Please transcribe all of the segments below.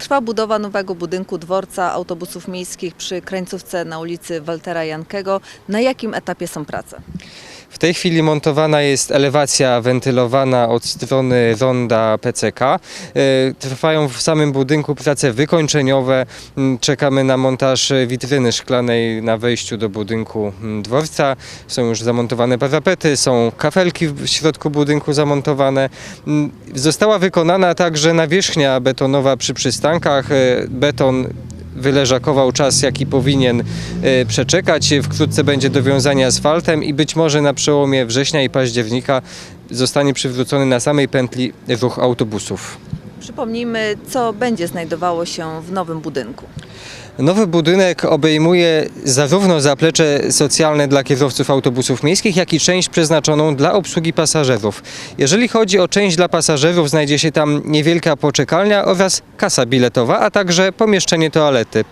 Trwa budowa nowego budynku dworca autobusów miejskich przy krańcówce na ulicy Waltera Jankego. Na jakim etapie są prace? Tej chwili montowana jest elewacja wentylowana od strony ronda PCK. E, Trwają w samym budynku prace wykończeniowe. Mm, Czekamy na montaż witryny szklanej na wejściu do budynku mm, dworca. Są już zamontowane parapety, są kafelki w środku budynku zamontowane. Mm, Została wykonana także nawierzchnia betonowa przy przystankach. E, Beton wyleżakował czas, jaki powinien e, przeczekać. Wkrótce będzie dowiązanie asfaltem i być może na przełomie września i października zostanie przywrócony na samej pętli ruch autobusów. Przypomnijmy, co będzie znajdowało się w nowym budynku. Nowy budynek obejmuje zarówno zaplecze socjalne dla kierowców autobusów miejskich, jak i część przeznaczoną dla obsługi pasażerów. Jeżeli chodzi o część dla pasażerów, znajdzie się tam niewielka poczekalnia oraz kasa biletowa, a także pomieszczenie toalety.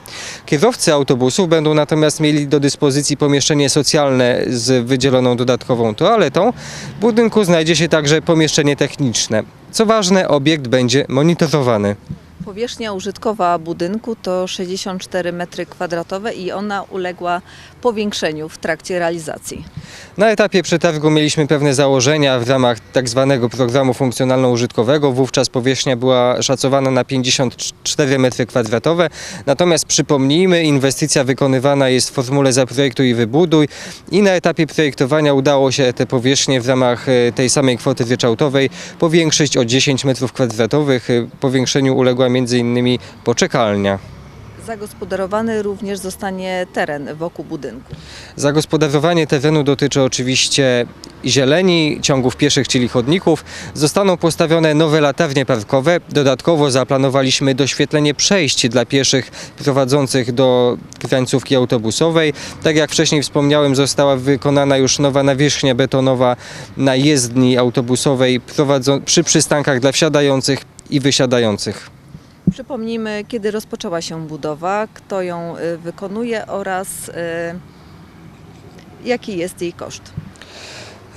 Kierowcy autobusów będą natomiast mieli do dyspozycji pomieszczenie socjalne z wydzieloną dodatkową toaletą. W budynku znajdzie się także pomieszczenie techniczne. Co ważne, obiekt będzie monitorowany. Powierzchnia użytkowa budynku to 64 m2 i ona uległa powiększeniu w trakcie realizacji. Na etapie przetargu mieliśmy pewne założenia w ramach tak zwanego programu funkcjonalno-użytkowego. Wówczas powierzchnia była szacowana na 54 m2. Natomiast przypomnijmy, inwestycja wykonywana jest w formule zaprojektuj i wybuduj i na etapie projektowania udało się te powierzchnie w ramach e, tej samej kwoty ryczałtowej powiększyć o 10 m2. E, Powiększeniu uległa m.in. poczekalnia. Zagospodarowany również zostanie teren wokół budynku. Zagospodarowanie terenu dotyczy oczywiście zieleni, ciągów pieszych, czyli chodników. Zostaną postawione nowe latarnie parkowe. Dodatkowo zaplanowaliśmy doświetlenie przejść dla pieszych prowadzących do krańcówki autobusowej. Tak jak wcześniej wspomniałem, została wykonana już nowa nawierzchnia betonowa na jezdni autobusowej przy przystankach dla wsiadających i wysiadających. Przypomnijmy, kiedy rozpoczęła się budowa, kto ją y, wykonuje oraz y, jaki jest jej koszt.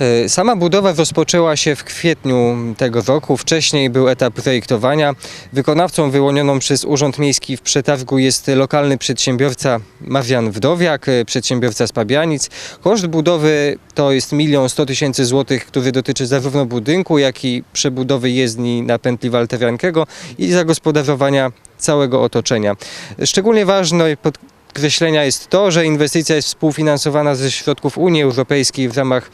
E, Sama budowa rozpoczęła się w kwietniu tego roku. Wcześniej był etap projektowania. Wykonawcą wyłonioną przez Urząd Miejski w przetargu jest lokalny przedsiębiorca Marian Wdowiak, e, przedsiębiorca z Pabianic. Koszt budowy to jest milion sto tysięcy złotych, który dotyczy zarówno budynku, jak i przebudowy jezdni na pętli Walteriankiego i zagospodarowania całego otoczenia. Szczególnie ważne podkreślenia jest to, że inwestycja jest współfinansowana ze środków Unii Europejskiej w ramach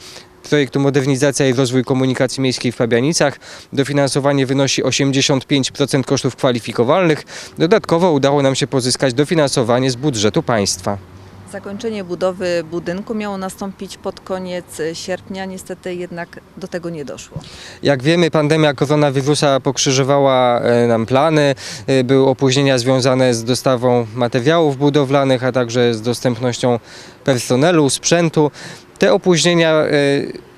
projektu Modernizacja i Rozwój Komunikacji Miejskiej w Pabianicach. Dofinansowanie wynosi 85% kosztów kwalifikowalnych. Dodatkowo udało nam się pozyskać dofinansowanie z budżetu państwa. Zakończenie budowy budynku miało nastąpić pod koniec sierpnia, niestety jednak do tego nie doszło. Jak wiemy, pandemia koronawirusa pokrzyżowała e, nam plany. E, Były opóźnienia związane z dostawą materiałów budowlanych, a także z dostępnością personelu, sprzętu. Te opóźnienia e,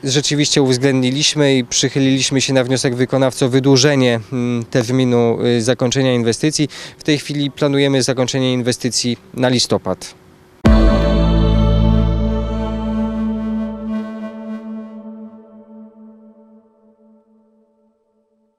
rzeczywiście uwzględniliśmy i przychyliliśmy się na wniosek wykonawcy o wydłużenie mm, terminu e, zakończenia inwestycji. W tej chwili planujemy zakończenie inwestycji na listopad.